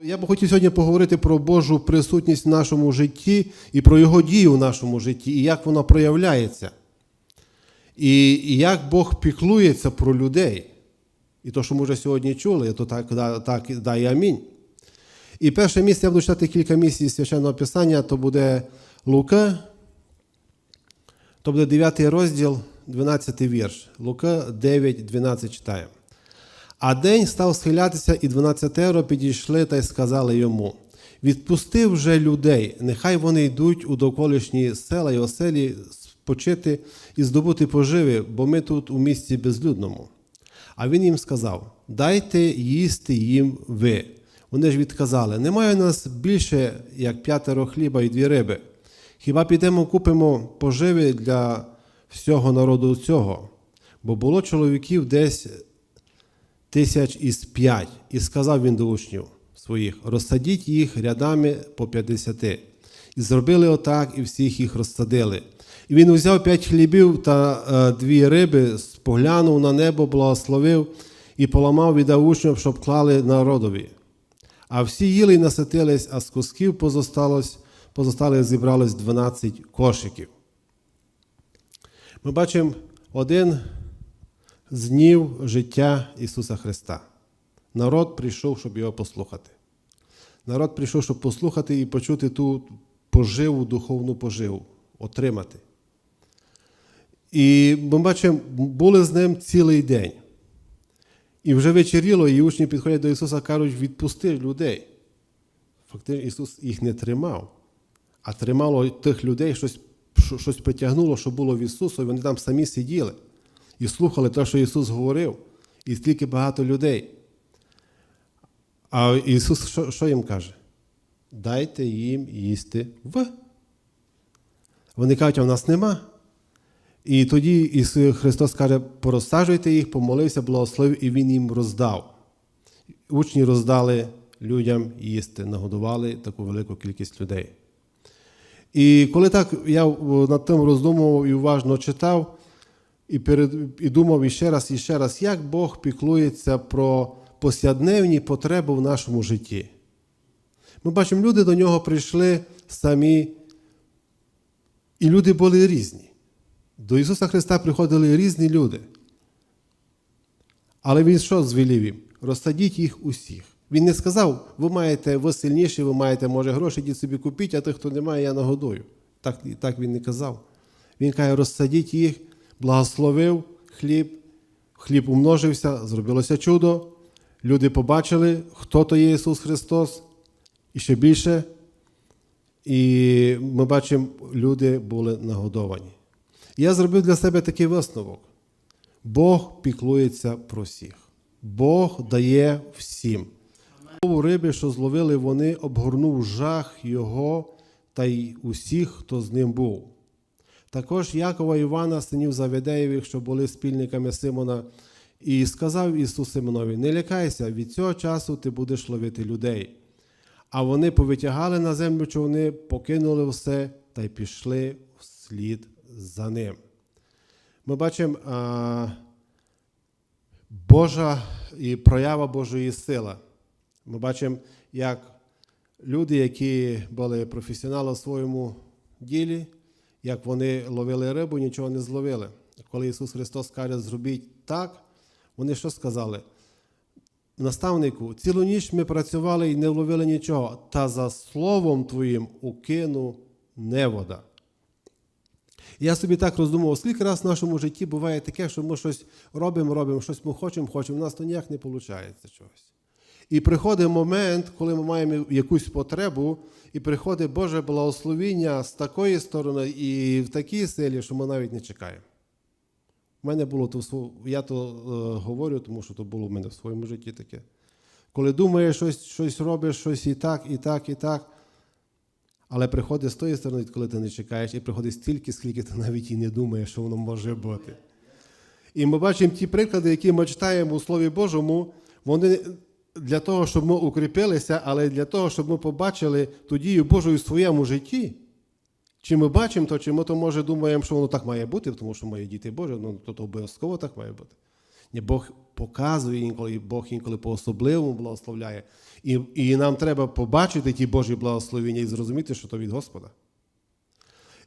Я би хотів сьогодні поговорити про Божу присутність в нашому житті і про Його дію в нашому житті, і як вона проявляється. І, як Бог піклується про людей. І то, що ми вже сьогодні чули, то так, да, так да, амінь. І перше місце я буду читати кілька місць священного писання, то буде Лука, то буде 9 розділ, 12 вірш. Лука 9, 12 читаємо. А день став схилятися, і дванадцятеро підійшли та й сказали йому: Відпусти вже людей, нехай вони йдуть у довколишні села й оселі спочити і здобути поживи, бо ми тут у місті безлюдному. А він їм сказав: Дайте їсти їм ви. Вони ж відказали: Немає у нас більше, як п'ятеро хліба і дві риби. Хіба підемо купимо поживи для всього народу цього? Бо було чоловіків десь тисяч із п'ять. І сказав він до учнів своїх: розсадіть їх рядами по п'ятдесяти. І зробили отак, і всіх їх розсадили. І він узяв п'ять хлібів та е, дві риби, споглянув на небо, благословив і поламав, віддав учням, щоб клали народові. А всі їли й наситились, а з кусків позосталось, позостали зібралось 12 кошиків. Ми бачимо один з днів життя Ісуса Христа. Народ прийшов, щоб його послухати. Народ прийшов, щоб послухати і почути ту поживу, духовну поживу, отримати. І ми бачимо, були з ним цілий день. І вже вечеріло, і учні підходять до Ісуса кажуть, відпусти людей. Фактично, Ісус їх не тримав, а тримало тих людей, щось, що- щось притягнуло, що було в Ісусу, і вони там самі сиділи і слухали те, що Ісус говорив, і стільки багато людей. А Ісус що, що їм каже? Дайте їм їсти в. Вони кажуть, а в нас нема. І тоді Ісус Христос каже, порозсаджуйте їх, помолився, благословив, і Він їм роздав. Учні роздали людям їсти, нагодували таку велику кількість людей. І коли так я над тим роздумував і уважно читав, і, перед, і думав іще раз, і ще раз, як Бог піклується про повсякденні потреби в нашому житті. Ми бачимо, люди до нього прийшли самі, і люди були різні. До Ісуса Христа приходили різні люди. Але Він що звелів їм? Розсадіть їх усіх. Він не сказав, ви маєте, ви сильніші, ви маєте, може, гроші, йдіть собі купіть, а тих, хто не має, я нагодую. Так, так він не казав. Він каже, розсадіть їх, благословив хліб, хліб умножився, зробилося чудо. Люди побачили, хто то є Ісус Христос, і ще більше. І ми бачимо, люди були нагодовані. Я зробив для себе такий висновок. Бог піклується про всіх. Бог дає всім. У риби, що зловили вони, обгорнув жах його та й усіх, хто з ним був. Також Якова Івана, синів Заведеєвих, що були спільниками Симона, і сказав Ісус Симонові: Не лякайся, від цього часу ти будеш ловити людей. А вони повитягали на землю човни, покинули все та й пішли вслід за ним. Ми бачимо а, Божа і проява Божої сили. Ми бачимо, як люди, які були професіонали в своєму ділі, як вони ловили рибу, нічого не зловили. Коли Ісус Христос каже, зробіть так, вони що сказали? Наставнику, цілу ніч ми працювали і не вловили нічого, та за словом Твоїм укину невода. Я собі так роздумував, скільки раз в нашому житті буває таке, що ми щось робимо, робимо, щось ми хочемо, хочемо, у нас то ніяк не виходить чогось. І приходить момент, коли ми маємо якусь потребу, і приходить Боже благословіння з такої сторони і в такій силі, що ми навіть не чекаємо. У мене було то, я то е, говорю, тому що то було в мене в своєму житті таке. Коли думаєш, щось, щось робиш, щось і так, і так, і так. Але приходить з тої сторони, коли ти не чекаєш, і приходить стільки, скільки ти навіть і не думаєш, що воно може бути. І ми бачимо ті приклади, які ми читаємо у Слові Божому, вони для того, щоб ми укріпилися, але для того, щоб ми побачили ту дію Божу у своєму житті. Чи ми бачимо то, чи ми то може думаємо, що воно так має бути, тому що мої діти Божі, ну то, то обов'язково так має бути. Ні, Бог показує інколи, і Бог інколи по-особливому благословляє. І, і нам треба побачити ті Божі благословення і зрозуміти, що то від Господа.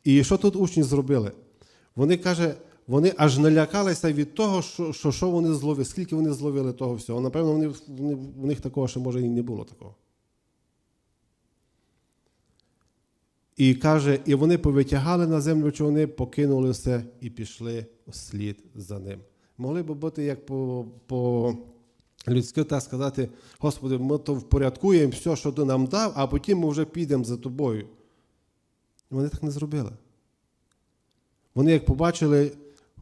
І що тут учні зробили? Вони каже, вони аж налякалися від того, що, що, що вони зловили, скільки вони зловили того всього. Напевно, вони, вони, в них такого ще може і не було такого. І каже, і вони повитягали на землю човни, покинули все і пішли вслід за ним. Могли б бути як по, по людськи так сказати, Господи, ми то впорядкуємо все, що ти нам дав, а потім ми вже підемо за тобою. Вони так не зробили. Вони, як побачили,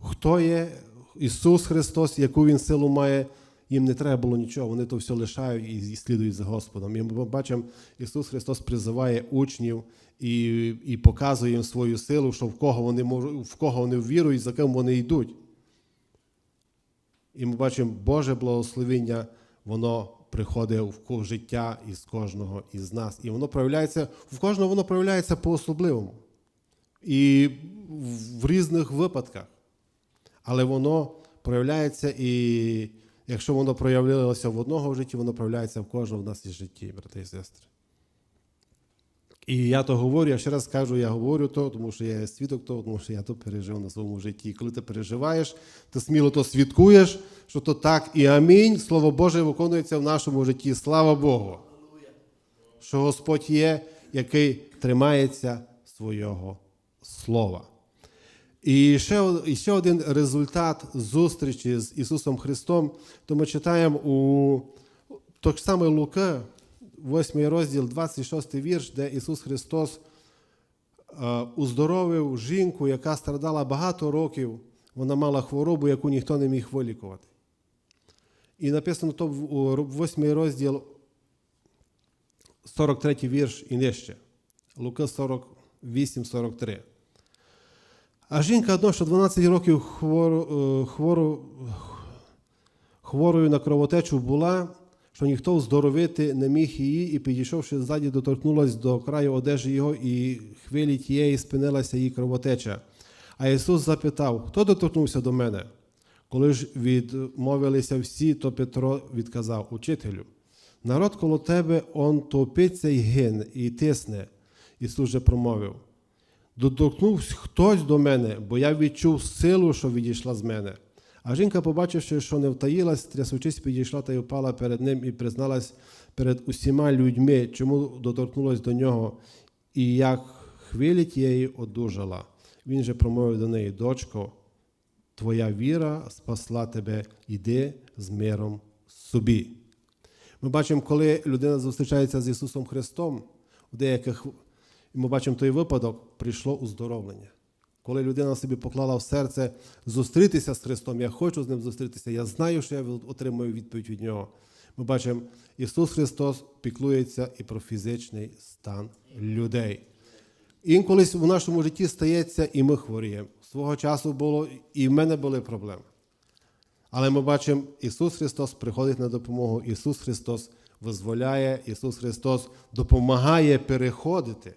хто є Ісус Христос, яку Він силу має, їм не треба було нічого, вони то все лишають і слідують за Господом. І ми бачимо, Ісус Христос призиває учнів і, і показує їм свою силу, що в кого вони можуть, в кого вони вірують, за ким вони йдуть. І ми бачимо Боже благословення, воно приходить в життя із кожного із нас. І воно проявляється, в кожного воно проявляється по-особливому. І в різних випадках. Але воно проявляється і якщо воно проявилося в одного в житті, воно проявляється в кожного в нас із житті, брати і сестри. І я то говорю, я ще раз кажу, я говорю то, тому що я свідок того, тому що я то пережив на своєму житті. І коли ти переживаєш, ти сміло то свідкуєш, що то так і амінь. Слово Боже виконується в нашому житті. Слава Богу. Що Господь є, який тримається свого слова. І ще, і ще один результат зустрічі з Ісусом Христом, то ми читаємо у той самий Лука, 8 розділ, 26 вірш, де Ісус Христос е, уздоровив жінку, яка страдала багато років, вона мала хворобу, яку ніхто не міг вилікувати. І написано то в 8 розділ, 43 вірш і нижче. Лука 48, 43. А жінка одно, що 12 років хворо, е, хворо, хворою на кровотечу була, що ніхто вздоровити не міг її, і підійшовши ззаді, доторкнулась до краю одежі його, і хвилі тієї спинилася її кровотеча. А Ісус запитав, хто доторкнувся до мене? Коли ж відмовилися всі, то Петро відказав учителю. Народ коло тебе он топиться й гине, і тисне. Ісус же промовив. Доторкнувся хтось до мене, бо я відчув силу, що відійшла з мене. А жінка, побачивши, що не втаїлась, трясучись, підійшла та й впала перед ним і призналась перед усіма людьми, чому доторкнулась до нього, і як хвилі тієї одужала. Він же промовив до неї, дочко, твоя віра спасла тебе, іди з миром собі. Ми бачимо, коли людина зустрічається з Ісусом Христом, в деяких ми бачимо той випадок, прийшло уздоровлення. Коли людина собі поклала в серце зустрітися з Христом, я хочу з ним зустрітися, я знаю, що я отримую відповідь від Нього. Ми бачимо, Ісус Христос піклується і про фізичний стан людей. Інколи в нашому житті стається, і ми хворіємо. Свого часу було, і в мене були проблеми. Але ми бачимо, Ісус Христос приходить на допомогу, Ісус Христос визволяє, Ісус Христос допомагає переходити.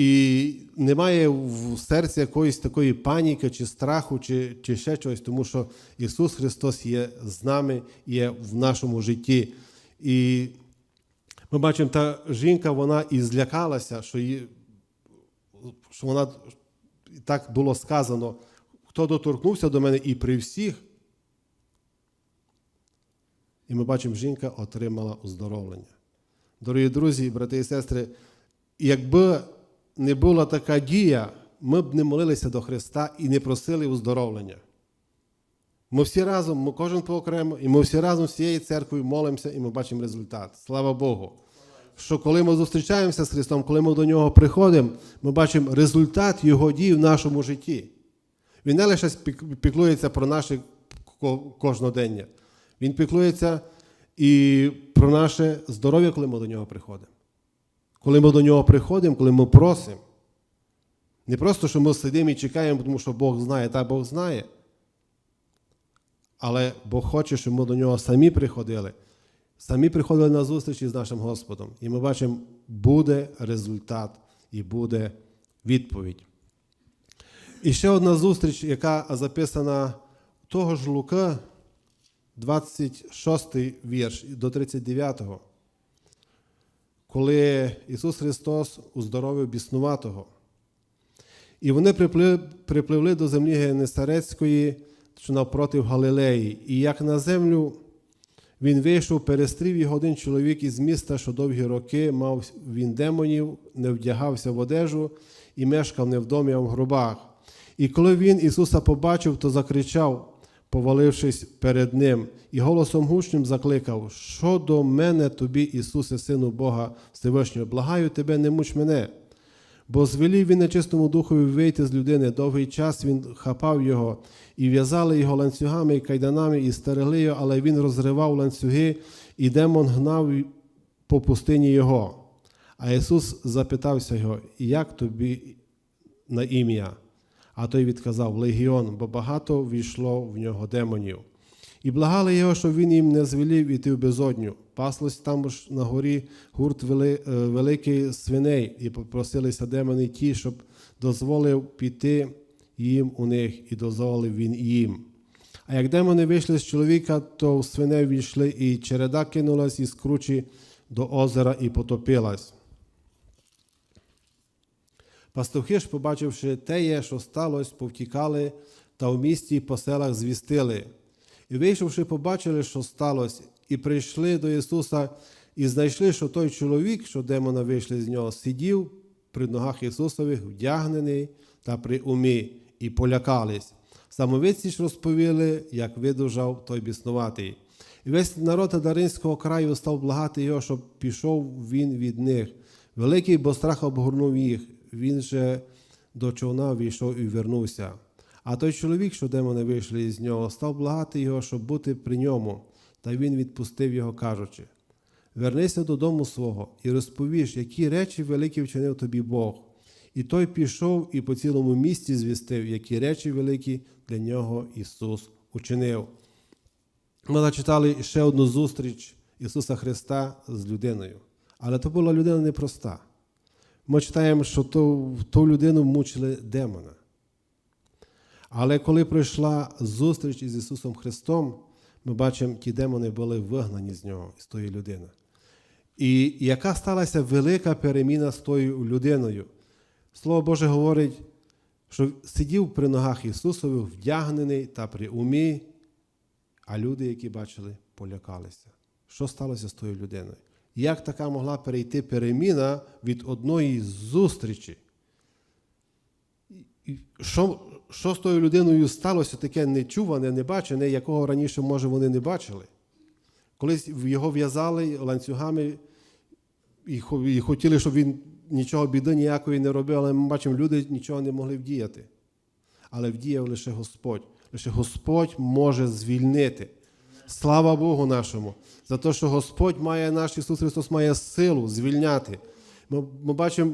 І немає в серці якоїсь такої паніки, чи страху, чи, чи ще чогось, тому що Ісус Христос є з нами, є в нашому житті. І ми бачимо, та жінка вона і злякалася, що, її, що вона так було сказано, хто доторкнувся до мене і при всіх. І ми бачимо, жінка отримала оздоровлення. Дорогі друзі, брати і сестри, якби не була така дія, ми б не молилися до Христа і не просили оздоровлення. Ми всі разом, ми кожен по окремо, і ми всі разом з цією церквою молимося, і ми бачимо результат. Слава Богу. Що коли ми зустрічаємося з Христом, коли ми до Нього приходимо, ми бачимо результат Його дій в нашому житті. Він не лише піклується про наше ко- кожнодення, Він піклується і про наше здоров'я, коли ми до нього приходимо. Коли ми до нього приходимо, коли ми просимо. Не просто, що ми сидимо і чекаємо, тому що Бог знає, та Бог знає. Але Бог хоче, щоб ми до нього самі приходили, самі приходили на зустрічі з нашим Господом. І ми бачимо, буде результат і буде відповідь. І ще одна зустріч, яка записана того ж Лука, 26 вірш до 39, коли Ісус Христос уздоровив біснуватого. І вони припли- припливли до землі Генесарецької, що навпроти Галилеї. І як на землю він вийшов, перестрів його один чоловік із міста, що довгі роки мав він демонів, не вдягався в одежу і мешкав не в домі, а в гробах. І коли він Ісуса побачив, то закричав, повалившись перед ним, і голосом гучним закликав: Що до мене тобі, Ісусе, Сину Бога Всевишнього, благаю тебе, не муч мене. Бо звелів він нечистому духові вийти з людини. Довгий час він хапав його, і в'язали його ланцюгами і кайданами, і стерегли його, але він розривав ланцюги, і демон гнав по пустині його. А Ісус запитався його, як тобі на ім'я? А той відказав Легіон, бо багато війшло в нього демонів. І благали його, щоб він їм не звелів іти в безодню. Паслось там ж на горі гурт вели, е, великий свиней, і попросилися демони ті, щоб дозволив піти їм у них, і дозволив він їм. А як демони вийшли з чоловіка, то в свиней війшли, і череда кинулась із кручі до озера і потопилась. Пастухи ж, побачивши теє, що сталося, повтікали та в місті і по селах звістили. І вийшовши, побачили, що сталося, і прийшли до Ісуса, і знайшли, що той чоловік, що демона вийшли з нього, сидів при ногах Ісусових, вдягнений та при умі, і полякались. Самовидці ж розповіли, як видужав той біснуватий. І весь народ Даринського краю став благати його, щоб пішов він від них. Великий бо страх обгорнув їх. Він же до човна війшов і вернувся. А той чоловік, що демони вийшли із нього, став благати його, щоб бути при ньому, та він відпустив його, кажучи: Вернися додому свого і розповіш, які речі великі вчинив тобі Бог. І той пішов і по цілому місті звістив, які речі великі для нього Ісус учинив. Ми зачитали ще одну зустріч Ісуса Христа з людиною. Але то була людина непроста. Ми читаємо, що ту, ту людину мучили демона. Але коли прийшла зустріч із Ісусом Христом, ми бачимо, ті демони були вигнані з нього, з тої людини. І яка сталася велика переміна з тою людиною? Слово Боже говорить, що сидів при ногах Ісусових, вдягнений та при умі, а люди, які бачили, полякалися. Що сталося з тою людиною? Як така могла перейти переміна від одної зустрічі? Що, що з тою людиною сталося таке нечуване, небачене, якого раніше, може, вони не бачили? Колись його в'язали ланцюгами і хотіли, щоб він нічого біди ніякої не робив, але ми бачимо, люди нічого не могли вдіяти. Але вдіяв лише Господь. Лише Господь може звільнити. Слава Богу нашому, за те, що Господь має, наш Ісус Христос має силу звільняти. Ми, ми бачимо,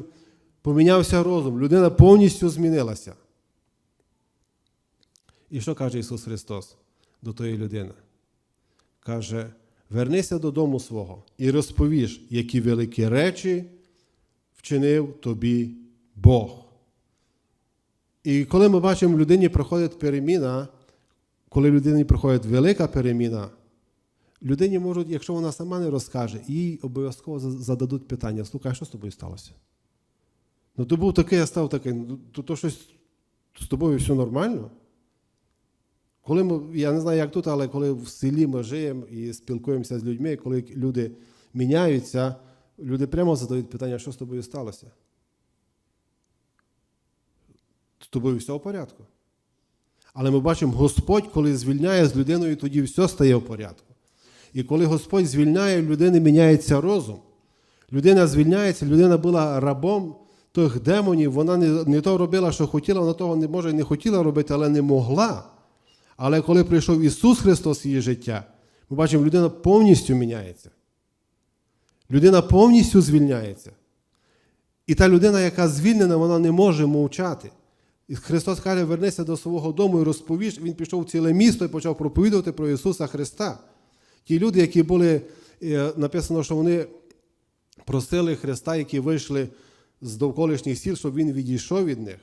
помінявся розум, людина повністю змінилася. І що каже Ісус Христос до тої людини? Каже: вернися додому свого і розповіш, які великі речі вчинив тобі Бог. І коли ми бачимо, людині проходить переміна, коли людині проходить велика переміна, людині можуть, якщо вона сама не розкаже, їй обов'язково зададуть питання: слухай, що з тобою сталося? Ну, ти був такий, я став такий, ну, то, то щось з тобою все нормально? Коли ми, я не знаю, як тут, але коли в селі ми живемо і спілкуємося з людьми, коли люди міняються, люди прямо задають питання, що з тобою сталося? З тобою все в порядку. Але ми бачимо, Господь, коли звільняє з людиною, тоді все стає в порядку. І коли Господь звільняє, в людини міняється розум. Людина звільняється, людина була рабом тих демонів, вона не, не то робила, що хотіла, вона того не може не хотіла робити, але не могла. Але коли прийшов Ісус Христос в її життя, ми бачимо, людина повністю міняється. Людина повністю звільняється. І та людина, яка звільнена, вона не може мовчати. І Христос каже, вернися до свого дому і розповіш. Він пішов в ціле місто і почав проповідувати про Ісуса Христа. Ті люди, які були, е, написано, що вони просили Христа, які вийшли з довколишніх сіл, щоб Він відійшов від них.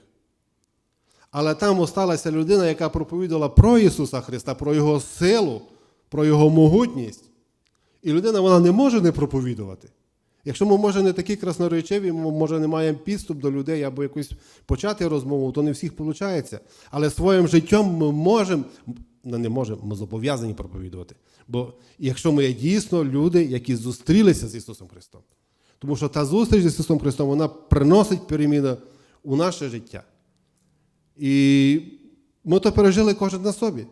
Але там осталася людина, яка проповідувала про Ісуса Христа, про Його силу, про Його могутність. І людина вона не може не проповідувати. Якщо ми, може, не такі красноречиві, ми, може, не маємо підступ до людей або якусь почати розмову, то не всіх виходить. Але своїм життям ми можемо, ну не можемо, ми зобов'язані проповідувати. Бо якщо ми є дійсно люди, які зустрілися з Ісусом Христом. Тому що та зустріч з Ісусом Христом, вона приносить переміну у наше життя. І ми то пережили кожен на собі.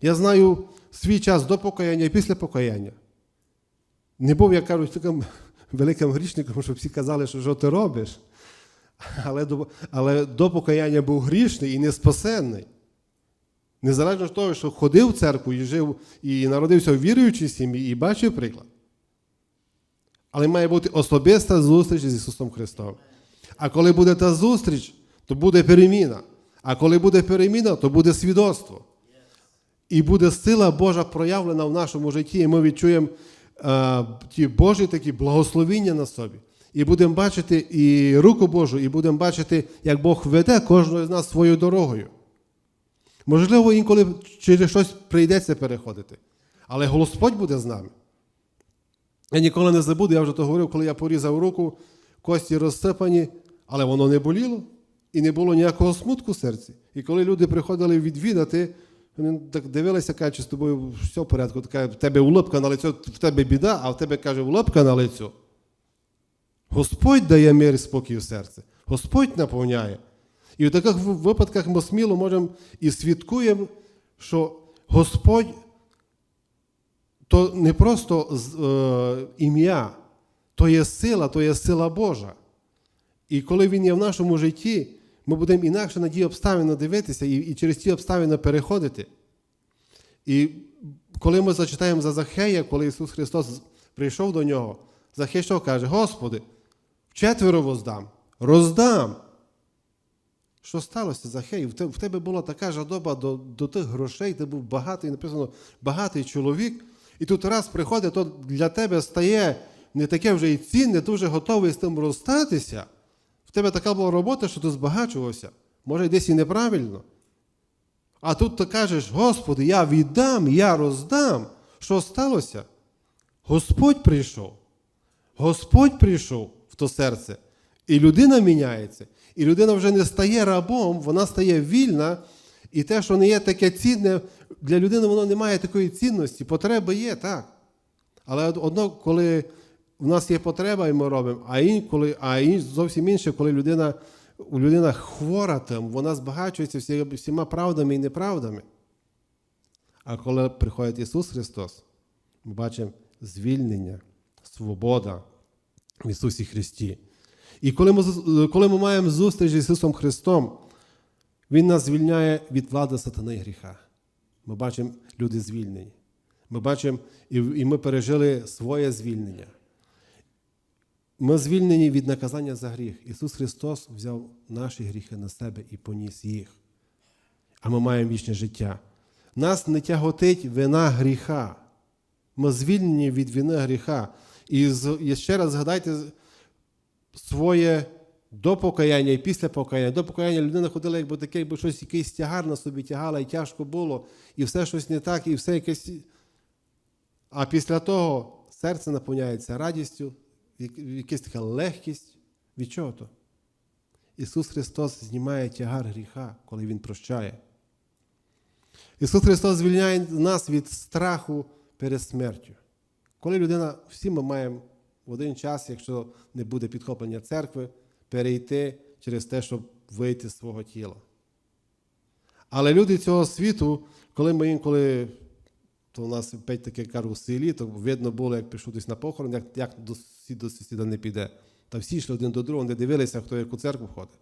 Я знаю свій час до покаяння і після покаяння. Не був, як кажуть, таким великим грішником, щоб всі казали, що що ти робиш. Але до, але до покаяння був грішний і не спасенний. Незалежно від того, що ходив в церкву і жив, і народився в віруючій сім'ї, і бачив приклад. Але має бути особиста зустріч з Ісусом Христом. А коли буде та зустріч, то буде переміна. А коли буде переміна, то буде свідоцтво. І буде сила Божа проявлена в нашому житті, і ми відчуємо ті Божі такі благословіння на собі. І будемо бачити і руку Божу, і будемо бачити, як Бог веде кожного з нас своєю дорогою. Можливо, інколи через щось прийдеться переходити. Але Господь буде з нами. Я ніколи не забуду, я вже то говорив, коли я порізав руку, кості розсипані, але воно не боліло і не було ніякого смутку в серці. І коли люди приходили відвідати, вони так дивилися, кажуть, з тобою все в порядку, така, в тебе улипка на лицю, в тебе біда, а в тебе каже улипка на лицю. Господь дає мир і спокій в серце. Господь наповняє. І в таких випадках ми сміло можемо і свідкуємо, що Господь то не просто е, ім'я, то є сила, то є сила Божа. І коли Він є в нашому житті, ми будемо інакше на ті обставини дивитися і, і через ті обставини переходити. І коли ми зачитаємо за Захея, коли Ісус Христос прийшов до нього, Захей що каже: Господи, вчетверо воздам, роздам. Що сталося, Захей? В тебе була така жадоба до до тих грошей, ти був багатий, написано, багатий чоловік. І тут раз приходить, то для тебе стає не таке вже і цінне, вже готовий з тим розстатися. Тебе така була робота, що ти збагачувався. Може, десь і неправильно. А тут ти кажеш, Господи, я віддам, я роздам. Що сталося? Господь прийшов. Господь прийшов в то серце. І людина міняється. І людина вже не стає рабом, вона стає вільна. І те, що не є таке цінне, для людини воно не має такої цінності. Потреби є, так. Але одно, коли в нас є потреба, і ми робимо, а інколи, а зовсім інше, коли людина у людина хвора там, вона збагачується всі, всіма правдами і неправдами. А коли приходить Ісус Христос, ми бачимо звільнення, свобода в Ісусі Христі. І коли ми, коли ми маємо зустріч з Ісусом Христом, Він нас звільняє від влади сатани і гріха. Ми бачимо люди звільнені. Ми бачимо, і, і ми пережили своє звільнення. Ми звільнені від наказання за гріх. Ісус Христос взяв наші гріхи на себе і поніс їх. А ми маємо вічне життя. Нас не тяготить вина гріха. Ми звільнені від вини гріха. І, ще раз згадайте своє до покаяння і після покаяння. До покаяння людина ходила, якби таке, якби щось якийсь тягар на собі тягала, і тяжко було, і все щось не так, і все якесь. А після того серце наповняється радістю, якась така легкість. Від чого то? Ісус Христос знімає тягар гріха, коли Він прощає. Ісус Христос звільняє нас від страху перед смертю. Коли людина, всі ми маємо в один час, якщо не буде підхоплення церкви, перейти через те, щоб вийти з свого тіла. Але люди цього світу, коли ми інколи, то у нас опять таке кажу, в селі, то видно було, як пішов десь на похорон, як, як до сусід до сусіда не піде. Та всі йшли один до другого, не дивилися, хто яку церкву ходить.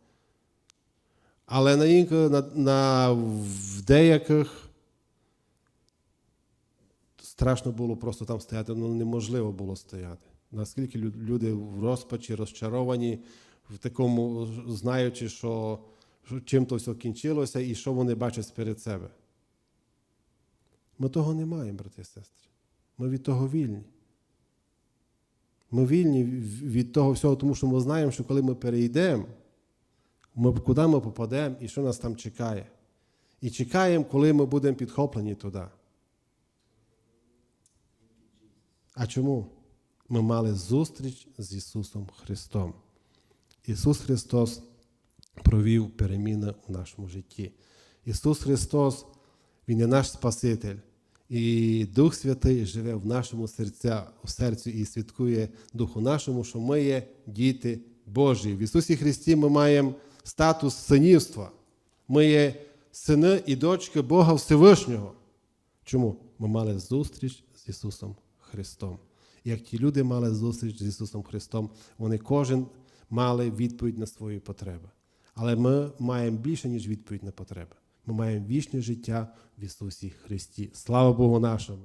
Але на, інколи, на, на в деяких страшно було просто там стояти, ну неможливо було стояти. Наскільки люди в розпачі, розчаровані, в такому, знаючи, що, що чим то все кінчилося і що вони бачать перед себе. Ми того не маємо, брати і сестри. Ми від того вільні. Ми вільні від того всього, тому що ми знаємо, що коли ми перейдемо, ми, куди ми попадемо і що нас там чекає. І чекаємо, коли ми будемо підхоплені туди. А чому? Ми мали зустріч з Ісусом Христом. Ісус Христос провів переміни у нашому житті. Ісус Христос, Він є наш Спаситель. І Дух Святий живе в нашому серця, у серці і свідкує Духу нашому, що ми є діти Божі. В Ісусі Христі ми маємо статус синівства. Ми є сини і дочки Бога Всевишнього. Чому? Ми мали зустріч з Ісусом Христом. Як ті люди мали зустріч з Ісусом Христом, вони кожен мали відповідь на свої потреби. Але ми маємо більше, ніж відповідь на потреби. Ми маємо вічне життя в Ісусі Христі. Слава Богу нашому!